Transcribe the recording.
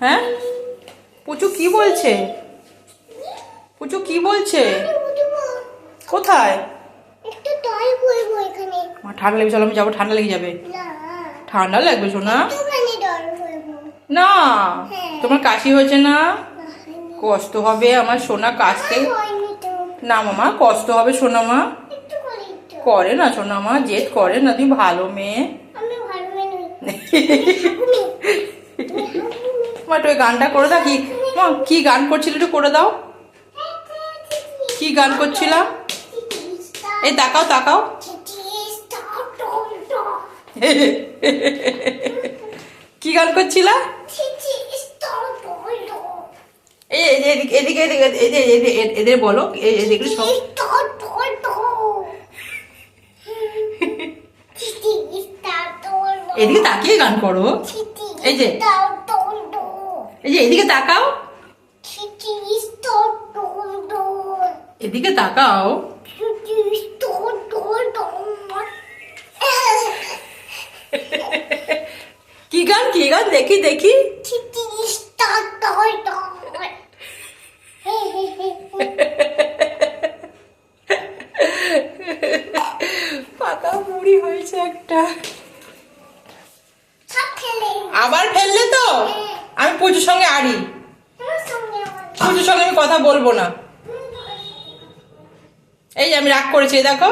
হ্যাঁ? পুচু কি বলছে? পুচু কি বলছে? কোথায়? মা ঠান্ডা লেগে চলো আমি যাব ঠান্ডা লেগে যাবে। ঠান্ডা লাগবে শোনা না। হ্যাঁ। তোমার কাশি হয়েছে না? কষ্ট হবে আমার সোনা কাশতে। না মামা কষ্ট হবে সোনা মা। করে না সোনা মা জেদ করে না তুমি ভালো মেয়ে। আমি ভালো মেয়ে নই। একটু ওই গানটা করে দাও কি মা, কি গান করছিলে একটু করে দাও। কি গান করছিলাম? এই তাকাও তাকাও। কি গান করছিলা? এই এদিকে এদিকে এদিকে এদের বলো এদিকে সব। এদিকে তাকিয়ে গান করো। এই যে। এই যে এদিকে তাকাও। এদিকে তাকাও। কি গান কি গান? দেখি দেখি। পাকা মুড়ি হয়েছে একটা। আবার ফেললে তো? আমি পুজোর সঙ্গে আড়ি। পুজোর সঙ্গে আমি কথা বলব না। এই আমি রাগ করেছি দেখো।